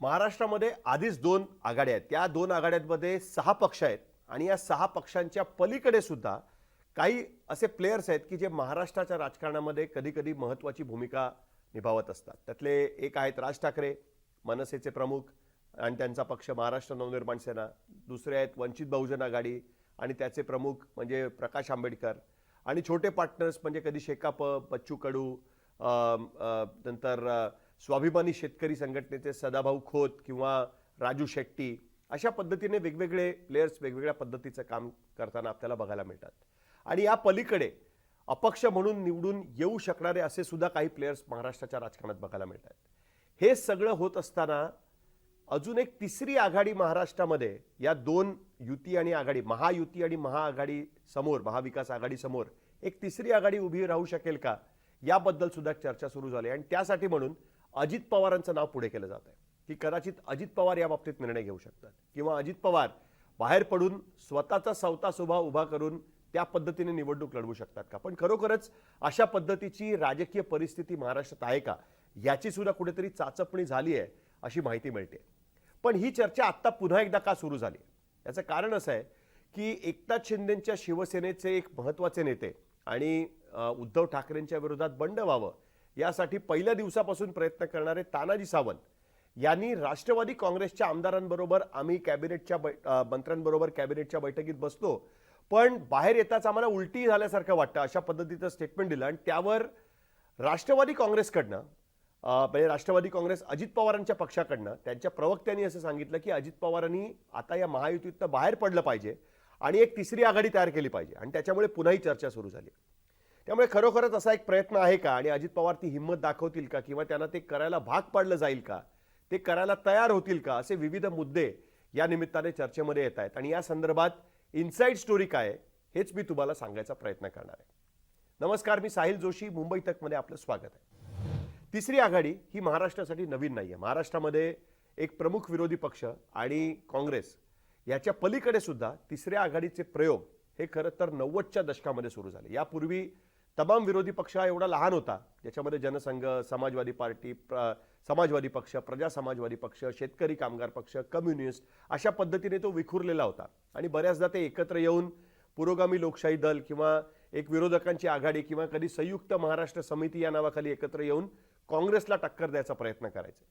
महाराष्ट्रामध्ये आधीच दोन आघाड्या आहेत. त्या दोन आघाड्यांमध्ये सहा पक्ष आहेत आणि या सहा पक्षांच्या पलीकडे सुद्धा काही असे प्लेयर्स आहेत की जे महाराष्ट्राच्या राजकारणामध्ये कधीकधी महत्त्वाची भूमिका निभावत असतात. त्यातले एक आहेत राज ठाकरे मनसेचे प्रमुख आणि त्यांचा पक्ष महाराष्ट्र नवनिर्माण सेना दुसरे आहेत वंचित बहुजन आघाडी आणि त्याचे प्रमुख म्हणजे प्रकाश आंबेडकर आणि छोटे पार्टनर्स म्हणजे कधी शेकाप बच्चू कडू नंतर स्वाभिमानी शेतकरी संघटनेचे सदाभाऊ खोत किंवा राजू शेट्टी अशा पद्धतीने वेगवेगळे प्लेयर्स वेगवेगळ्या पद्धतीचं काम करताना आपल्याला बघायला मिळतात. आणि या पलीकडे अपक्ष म्हणून निवडून येऊ शकणारे असे सुद्धा काही प्लेयर्स महाराष्ट्राच्या राजकारणात बघायला मिळतात. हे सगळं होत असताना अजून एक तिसरी आघाडी महाराष्ट्रामध्ये या दोन युती आणि आघाडी महायुती आणि महाआघाडी समोर महाविकास आघाडी समोर एक तिसरी आघाडी उभी राहू शकेल का? याबद्दल सुद्धा चर्चा सुरू झाली. आणि त्यासाठी म्हणून अजित पवारांचं नाव पुढे केलं जात आहे की कदाचित अजित पवार या बाबतीत निर्णय घेऊ शकतात. किंवा अजित पवार बाहेर पडून स्वतःचा सवता स्वभाव उभा करून त्या पद्धतीने निवडणूक लढवू शकतात का? पण खरोखरच अशा पद्धतीची राजकीय परिस्थिती महाराष्ट्रात आहे का? याची सुद्धा कुठेतरी चाचपणी झाली आहे अशी माहिती मिळते. पण ही चर्चा आत्ता पुन्हा एकदा का सुरू झाली? याचं कारण असं आहे की एकनाथ शिंदेच्या शिवसेनेचे एक महत्त्वाचे नेते आणि उद्धव ठाकरेंच्या विरोधात बंड व्हावं यासाठी पहिल्या दिवसापासून प्रयत्न करणारे तानाजी सावंत यांनी राष्ट्रवादी काँग्रेसच्या आमदारांबरोबर आम्ही कॅबिनेटच्या बै मंत्र्यांबरोबर कॅबिनेटच्या बैठकीत बसतो पण बाहेर येताच आम्हाला उलटी झाल्यासारखं वाटतं अशा पद्धतीचं स्टेटमेंट दिलं. आणि त्यावर राष्ट्रवादी काँग्रेसकडनं म्हणजे राष्ट्रवादी काँग्रेस अजित पवारांच्या पक्षाकडनं त्यांच्या प्रवक्त्यांनी असं सांगितलं की अजित पवारांनी आता या महायुतीतनं बाहेर पडलं पाहिजे आणि एक तिसरी आघाडी तयार केली पाहिजे. आणि त्याच्यामुळे पुन्हाही चर्चा सुरू झाली. त्यामुळे खरोखरच असा एक प्रयत्न आहे का? आणि अजित पवार ती हिंमत दाखवतील का? किंवा त्यांना ते करायला भाग पाडलं जाईल का? ते करायला तयार होतील का? असे विविध मुद्दे या निमित्ताने चर्चेमध्ये येत आहेत. आणि या संदर्भात इन्साईड स्टोरी काय हेच मी तुम्हाला सांगायचा प्रयत्न करणार आहे. नमस्कार मी साहिल जोशी. मुंबई तकमध्ये आपलं स्वागत आहे. तिसरी आघाडी ही महाराष्ट्रासाठी नवीन नाही आहे महाराष्ट्रामध्ये एक प्रमुख विरोधी पक्ष आणि काँग्रेस याच्या पलीकडे सुद्धा तिसऱ्या आघाडीचे प्रयोग हे खरं तर नव्वदच्या दशकामध्ये सुरू झाले. यापूर्वी तमाम विरोधी पक्ष हा एवढा लहान होता. ज्याच्यामध्ये जनसंघ समाजवादी पार्टी प्र समाजवादी पक्ष प्रजा समाजवादी पक्ष शेतकरी कामगार पक्ष कम्युनिस्ट अशा पद्धतीने तो विखुरलेला होता. आणि बऱ्याचदा ते एकत्र येऊन पुरोगामी लोकशाही दल किंवा एक विरोधकांची आघाडी किंवा कधी संयुक्त महाराष्ट्र समिती या नावाखाली एकत्र येऊन काँग्रेसला टक्कर द्यायचा प्रयत्न करायचे.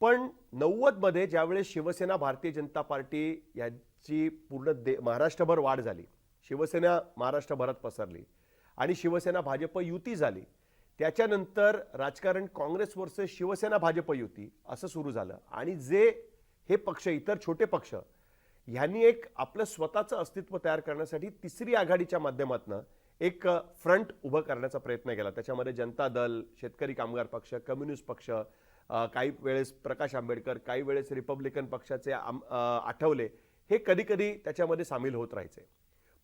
पण नव्वदमध्ये ज्यावेळेस शिवसेना भारतीय जनता पार्टी यांची पूर्ण दे महाराष्ट्रभर वाढ झाली. शिवसेना महाराष्ट्रभरात पसरली. आणि शिवसेना भाजप युती झाली. त्याच्यानंतर राजकारण काँग्रेस वर्सेस शिवसेना भाजप युती असं सुरू झालं. आणि जे हे पक्ष इतर छोटे पक्ष ह्यांनी एक आपलं स्वतःचं अस्तित्व तयार करण्यासाठी तिसरी आघाडीच्या माध्यमातून एक फ्रंट उभं करण्याचा प्रयत्न केला. त्याच्यामध्ये जनता दल शेतकरी कामगार पक्ष कम्युनिस्ट पक्ष काही वेळेस प्रकाश आंबेडकर काही वेळेस रिपब्लिकन पक्षाचे आठवले हे कधी कधी त्याच्यामध्ये सामील होत राहायचे.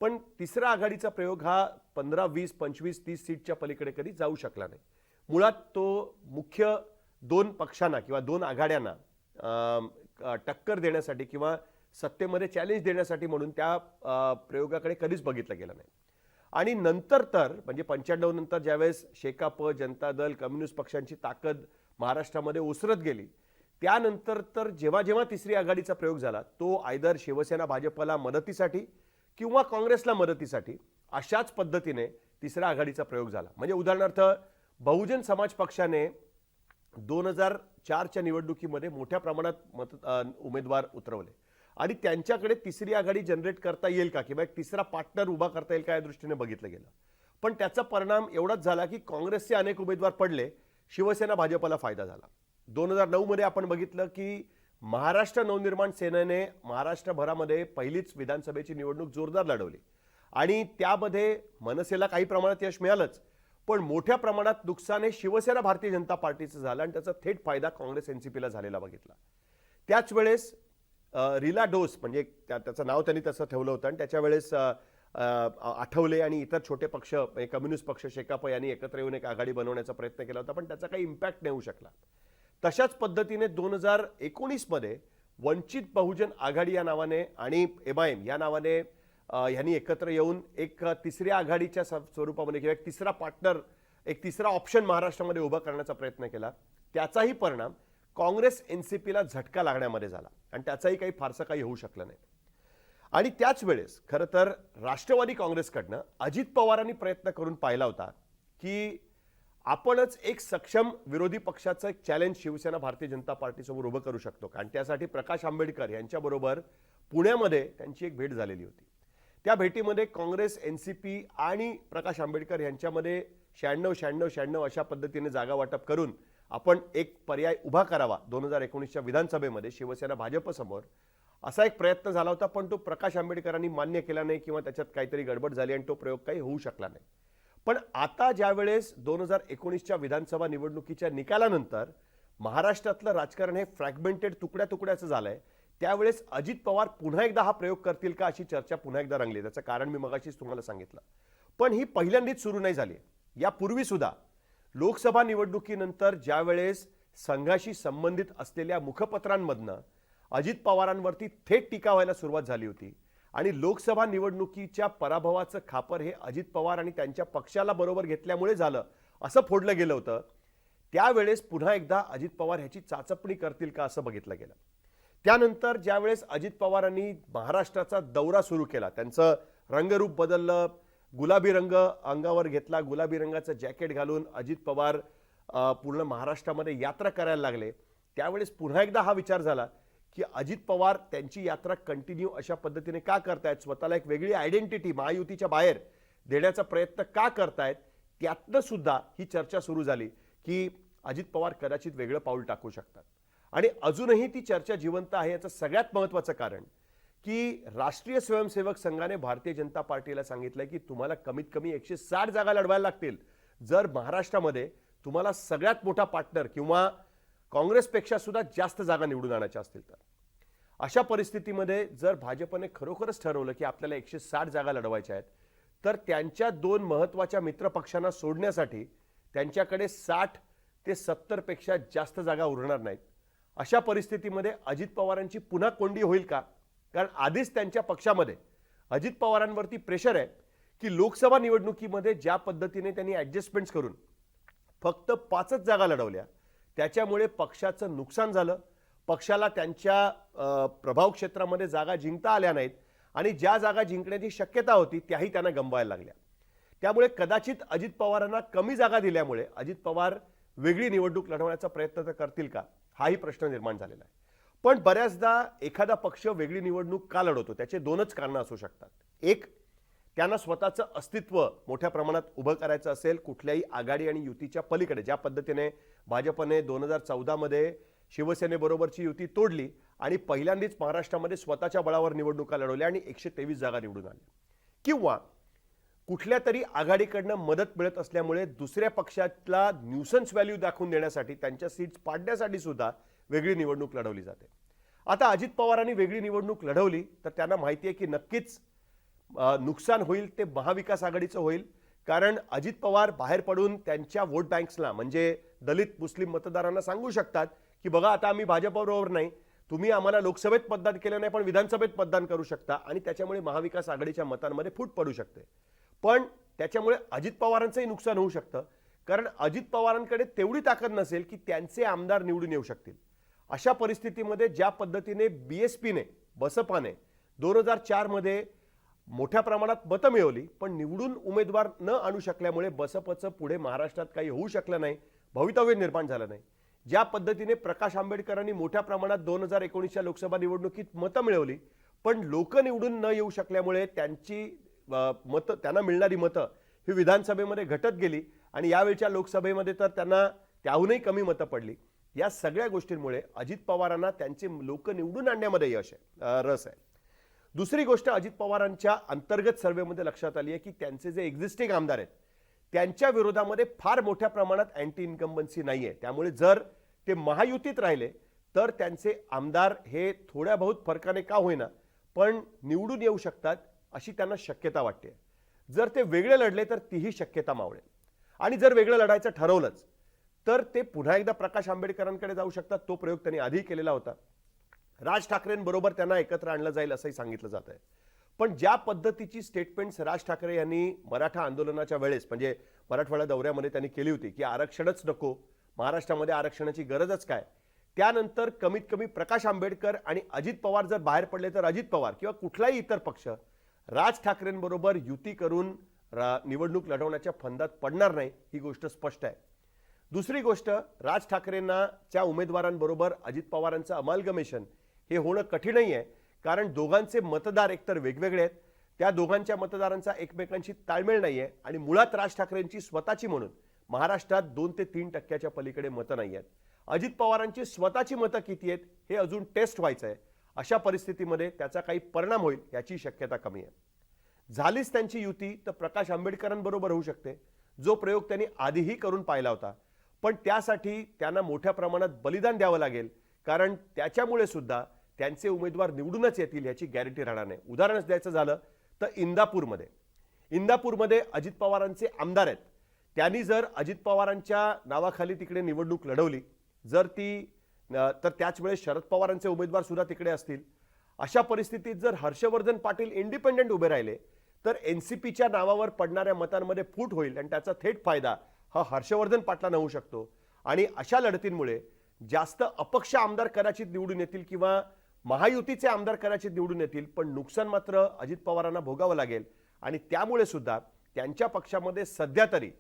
पण तिसरा आघाडीचा प्रयोग हा पंधरा वीस पंचवीस तीस सीटच्या पलीकडे कधी जाऊ शकला नाही. मुळात तो मुख्य दोन पक्षांना किंवा दोन आघाड्यांना टक्कर देण्यासाठी किंवा सत्तेमध्ये चॅलेंज देण्यासाठी म्हणून त्या प्रयोगाकडे कधीच बघितलं गेलं नाही. आणि नंतर तर म्हणजे पंच्याण्णव नंतर ज्यावेळेस शेकाप जनता दल कम्युनिस्ट पक्षांची ताकद महाराष्ट्रामध्ये ओसरत गेली त्यानंतर तर जेव्हा जेव्हा तिसरी आघाडीचा प्रयोग झाला तो आयदर शिवसेना भाजपला मदतीसाठी किंवा काँग्रेसला मदतीसाठी अशाच पद्धतीने तिसऱ्या आघाडीचा प्रयोग झाला. म्हणजे उदाहरणार्थ बहुजन समाज पक्षाने दोन हजार चारच्या निवडणुकीमध्ये मोठ्या प्रमाणात मत उमेदवार उतरवले. आणि त्यांच्याकडे तिसरी आघाडी जनरेट करता येईल का? किंवा एक तिसरा पार्टनर उभा करता येईल का या दृष्टीने बघितलं गेलं. पण त्याचा परिणाम एवढाच झाला की काँग्रेसचे अनेक उमेदवार पडले. शिवसेना भाजपला फायदा झाला. दोन हजार नऊमध्ये आपण बघितलं की महाराष्ट्र नवनिर्माण सेनेने महाराष्ट्रभरामध्ये पहिलीच विधानसभेची निवडणूक जोरदार लढवली. आणि त्यामध्ये मनसेला काही प्रमाणात यश मिळालंच. पण मोठ्या प्रमाणात नुकसान हे शिवसेना भारतीय जनता पार्टीचं झालं आणि त्याचा थेट फायदा काँग्रेस एनसीपीला झालेला बघितला. त्याच वेळेस रिला डोस म्हणजे त्याचं नाव त्यांनी तसं ठेवलं होतं आणि त्याच्या वेळेस आठवले आणि इतर छोटे पक्ष म्हणजे कम्युनिस्ट पक्ष शेकाप यांनी एकत्र येऊन एक आघाडी बनवण्याचा प्रयत्न केला होता पण त्याचा काही इम्पॅक्ट नाही होऊ शकला. तशाच पद्धतीने दोन हजार एकोणीसमध्ये वंचित बहुजन आघाडी या नावाने आणि एम आय एम या नावाने ह्यांनी एकत्र येऊन एक तिसऱ्या आघाडीच्या स्वरूपामध्ये किंवा एक तिसरा पार्टनर एक तिसरा ऑप्शन महाराष्ट्रामध्ये उभा करण्याचा प्रयत्न केला. त्याचाही परिणाम काँग्रेस एन सी पीला झटका लागण्यामध्ये झाला आणि त्याचाही काही फारसा काही होऊ शकलं नाही. आणि त्याच वेळेस खरं तर राष्ट्रवादी काँग्रेसकडनं अजित पवारांनी प्रयत्न करून पाहिला होता की आपणच एक सक्षम विरोधी पक्षाचं एक चॅलेंज शिवसेना भारतीय जनता पार्टीसमोर उभं करू शकतो. कारण त्यासाठी प्रकाश आंबेडकर यांच्याबरोबर पुण्यामध्ये त्यांची एक भेट झालेली होती. त्या भेटीमध्ये काँग्रेस एन सी पी आणि प्रकाश आंबेडकर यांच्यामध्ये शहाण्णव शहाण्णव शहाण्णव अशा पद्धतीने जागा वाटप करून आपण एक पर्याय उभा करावा. दोन हजार एकोणीसच्या विधानसभेमध्ये शिवसेना भाजपसमोर असा एक प्रयत्न झाला होता पण तो प्रकाश आंबेडकरांनी मान्य केला नाही किंवा त्याच्यात काहीतरी गडबड झाली आणि तो प्रयोग काही होऊ शकला नाही. पण आता ज्यावेळेस दोन हजार एकोणीसच्या विधानसभा निवडणुकीच्या निकालानंतर महाराष्ट्रातलं राजकारण हे फ्रॅगमेंटेड तुकड्या तुकड्याचं झालंय त्यावेळेस अजित पवार पुन्हा एकदा हा प्रयोग करतील का अशी चर्चा पुन्हा एकदा रंगली. त्याचं कारण मी मगाशीच तुम्हाला सांगितलं. पण ही पहिल्यांदाच सुरू नाही झाली. यापूर्वी सुद्धा लोकसभा निवडणुकीनंतर ज्यावेळेस संघाशी संबंधित असलेल्या मुखपत्रांमधनं अजित पवारांवरती थेट टीका व्हायला सुरुवात झाली होती. आणि लोकसभा निवडणुकीच्या पराभवाचं खापर हे अजित पवार आणि त्यांच्या पक्षाला बरोबर घेतल्यामुळे झालं असं फोडलं गेलं होतं. त्यावेळेस पुन्हा एकदा अजित पवार ह्याची चाचपणी करतील का असं बघितलं गेलं. त्यानंतर ज्यावेळेस अजित पवारांनी महाराष्ट्राचा दौरा सुरू केला त्यांचं रंगरूप बदललं गुलाबी रंग अंगावर घेतला गुलाबी रंगाचं जॅकेट घालून अजित पवार पूर्ण महाराष्ट्रामध्ये यात्रा करायला लागले त्यावेळेस पुन्हा एकदा हा विचार झाला की अजित पवार त्यांची यात्रा कंटिन्यू अशा पद्धतीने का करतायत? स्वतःला एक वेगळी आयडेंटिटी महायुतीच्या बाहेर देण्याचा प्रयत्न का करतायत? त्यातनं सुद्धा ही चर्चा सुरू झाली की अजित पवार कदाचित वेगळं पाऊल टाकू शकतात. आणि अजूनही ती चर्चा जिवंत आहे याचं सगळ्यात महत्त्वाचं कारण की राष्ट्रीय स्वयंसेवक संघाने भारतीय जनता पार्टीला सांगितलंय की तुम्हाला कमीत कमी एकशे साठ जागा लढवायला लागतील. जर महाराष्ट्रामध्ये तुम्हाला सगळ्यात मोठा पार्टनर किंवा काँग्रेसपेक्षा सुद्धा जास्त जागा निवडून आणायच्या असतील तर. अशा परिस्थितीमध्ये जर भाजपने खरोखरच ठरवलं की आपल्याला एकशे साठ जागा लढवायच्या आहेत तर त्यांच्या दोन महत्त्वाच्या मित्रपक्षांना सोडण्यासाठी त्यांच्याकडे साठ ते सत्तरपेक्षा जास्त जागा उरणार नाहीत. अशा परिस्थितीमध्ये अजित पवारांची पुन्हा कोंडी होईल का? कारण आधीच त्यांच्या पक्षामध्ये अजित पवारांवरती प्रेशर आहे की लोकसभा निवडणुकीमध्ये ज्या पद्धतीने त्यांनी ॲडजस्टमेंट्स करून फक्त पाचच जागा लढवल्या त्याच्यामुळे पक्षाचं नुकसान झालं. पक्षाला त्यांच्या प्रभाव क्षेत्रामध्ये जागा जिंकता आल्या नाहीत आणि ज्या जागा जिंकण्याची शक्यता होती त्याही त्यांना गमवायला लागल्या. त्यामुळे कदाचित अजित पवारांना कमी जागा दिल्यामुळे अजित पवार वेगळी निवडणूक लढवण्याचा प्रयत्न तर करतील का? हाही प्रश्न निर्माण झालेला आहे. पण बऱ्याचदा एखादा पक्ष वेगळी निवडणूक का लढवतो? त्याचे दोनच कारणं असू शकतात. एक त्यांना स्वतःचं अस्तित्व मोठ्या प्रमाणात उभं करायचं असेल कुठल्याही आघाडी आणि युतीच्या पलीकडे. ज्या पद्धतीने भाजपने दोन हजार चौदामध्ये शिवसेनेबरोबरची युती तोडली आणि पहिल्यांदाच महाराष्ट्रामध्ये स्वतःच्या बळावर निवडणुका लढवल्या आणि एकशे तेवीस जागा निवडून आल्या. किंवा कुठल्या तरी आघाडीकडनं मदत मिळत असल्यामुळे दुसऱ्या पक्षातला न्यूसन्स व्हॅल्यू दाखवून देण्यासाठी त्यांच्या सीट्स पाडण्यासाठी सुद्धा वेगळी निवडणूक लढवली जाते. आता अजित पवारांनी वेगळी निवडणूक लढवली तर त्यांना माहिती आहे की नक्कीच नुकसान होईल ते महाविकास आघाडीचं होईल. कारण अजित पवार बाहेर पडून त्यांच्या वोट बँक्सला म्हणजे दलित मुस्लिम मतदारांना सांगू शकतात की बघा आता आम्ही भाजपबरोबर नाही. तुम्ही आम्हाला लोकसभेत मतदान केलं नाही पण विधानसभेत मतदान करू शकता. आणि त्याच्यामुळे महाविकास आघाडीच्या मतांमध्ये फूट पडू शकते. पण त्याच्यामुळे अजित पवारांचंही नुकसान होऊ शकतं. कारण अजित पवारांकडे तेवढी ताकद नसेल की त्यांचे आमदार निवडून येऊ शकतील. अशा परिस्थितीमध्ये ज्या पद्धतीने बी एस पीने बसपाने दोन हजार चारमध्ये मोठ्या प्रमाणात मतं मिळवली पण निवडून उमेदवार न आणू शकल्यामुळे बसपचं पुढे महाराष्ट्रात काही होऊ शकलं नाही भवितव्य निर्माण झालं नाही. ज्या पद्धतीने प्रकाश आंबेडकरांनी मोठ्या प्रमाणात दोन हजार एकोणीसच्या लोकसभा निवडणुकीत मतं मिळवली पण लोक निवडून न येऊ शकल्यामुळे त्यांची मतं त्यांना मिळणारी मतं ही विधानसभेमध्ये घटत गेली आणि यावेळच्या लोकसभेमध्ये तर त्यांना त्याहूनही कमी मतं पडली. या सगळ्या गोष्टींमुळे अजित पवारांना त्यांचे लोक निवडून आणण्यामध्ये यश आहे रस आहे. दुसरी गोष्ट अजित पवारांच्या अंतर्गत सर्वेमध्ये लक्षात आली आहे की त्यांचे जे एक्झिस्टिंग आमदार आहेत त्यांच्या विरोधामध्ये फार मोठ्या प्रमाणात अँटी इन्कम्बन्सी नाही आहे त्यामुळे जर ते महायुतीत राहिले तर त्यांचे आमदार हे थोड्या बहुत फरकाने का होईना पण निवडून येऊ शकतात अशी त्यांना शक्यता वाटते. जर ते वेगळे लढले तर तीही शक्यता मावळेल. आणि जर वेगळं लढायचं ठरवलंच तर ते पुन्हा एकदा प्रकाश आंबेडकरांकडे जाऊ शकतात. तो प्रयोग त्यांनी आधी केलेला होता. राज ठाकरेंबरोबर त्यांना एकत्र आणलं जाईल असंही सांगितलं जात आहे. पण ज्या पद्धतीची स्टेटमेंट्स राज ठाकरे यांनी मराठा आंदोलनाच्या वेळेस म्हणजे मराठवाडा दौऱ्यामध्ये त्यांनी केली होती की आरक्षणच नको महाराष्ट्रामध्ये आरक्षणाची गरजच काय त्यानंतर कमीत कमी प्रकाश आंबेडकर आणि अजित पवार जर बाहेर पडले तर अजित पवार किंवा कुठलाही इतर पक्ष राज ठाकरेंबरोबर युती करून रा- निवडणूक लढवण्याच्या फंदात पडणार नाही ही गोष्ट स्पष्ट आहे. दुसरी गोष्ट राज ठाकरेंनाच्या उमेदवारांबरोबर अजित पवारांचं अमालगमेशन हे होणं कठीणही आहे कारण दोघांचे मतदार एकतर वेगवेगळे आहेत. त्या दोघांच्या मतदारांचा एकमेकांशी ताळमेळ नाही आहे आणि मुळात राज ठाकरेंची स्वतःची म्हणून महाराष्ट्रात दोन ते तीन टक्क्याच्या पलीकडे मतं नाही आहेत. अजित पवारांची स्वतःची मतं किती आहेत हे अजून टेस्ट व्हायचं आहे अशा परिस्थितीमध्ये त्याचा काही परिणाम होईल याची शक्यता कमी आहे. झालीच त्यांची युती तर प्रकाश आंबेडकरांबरोबर होऊ शकते. जो प्रयोग त्यांनी आधीही करून पाहिला होता. पण त्यासाठी त्यांना मोठ्या प्रमाणात बलिदान द्यावं लागेल. कारण त्याच्यामुळे सुद्धा त्यांचे उमेदवार निवडूनच येतील याची गॅरंटी राहणार नाही. उदाहरणच द्यायचं झालं तर इंदापूरमध्ये. इंदापूरमध्ये अजित पवारांचे आमदार आहेत. त्यांनी जर अजित पवारांच्या नावाखाली तिकडे निवडणूक लढवली जर ती तर त्याच वेळेस शरद पवारांचे उमेदवार सुद्धा तिकडे असतील. अशा परिस्थितीत जर हर्षवर्धन पाटील इंडिपेंडेंट उभे राहिले तर एन सी पीच्या नावावर पडणाऱ्या मतांमध्ये फूट होईल आणि त्याचा थेट फायदा हा हर्षवर्धन पाटलांना होऊ शकतो. आणि अशा लढतींमुळे जास्त अपक्ष आमदार कदाचित निवडून येतील किंवा महायुतीचे आमदार कदाचित निवडून येतील पण नुकसान मात्र अजित पवारांना भोगावं लागेल. आणि त्यामुळे सुद्धा त्यांच्या पक्षामध्ये सध्या तरी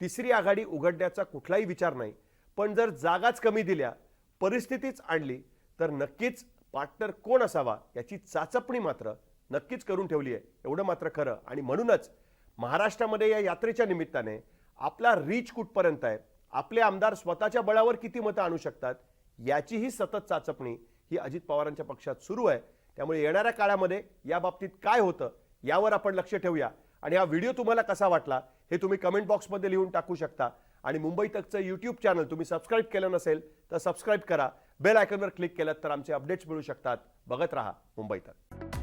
तिसरी आघाडी उघडण्याचा कुठलाही विचार नाही. पण जर जागाच कमी दिल्या परिस्थितीच आणली तर नक्कीच पार्टनर कोण असावा याची चाचपणी मात्र नक्कीच करून ठेवली आहे. एवढं मात्र खरं. आणि म्हणूनच महाराष्ट्रामध्ये या यात्रेच्या निमित्ताने आपला रीच कुठपर्यंत आहे? आपले आमदार स्वतःच्या बळावर किती मतं आणू शकतात? याचीही सतत चाचपणी ही अजित पवारांच्या पक्षात सुरू आहे. त्यामुळे येणाऱ्या काळामध्ये या बाबतीत काय होतं यावर आपण लक्ष ठेवूया. आणि हा व्हिडिओ तुम्हाला कसा वाटला हे तुम्ही कमेंट बॉक्समध्ये लिहून टाकू शकता. आणि मुंबई तकचं यूट्यूब चॅनल तुम्ही सबस्क्राईब केलं नसेल तर सबस्क्राईब करा. बेल आयकनवर क्लिक केलं तर आमचे अपडेट्स मिळू शकतात. बघत राहा मुंबई तक.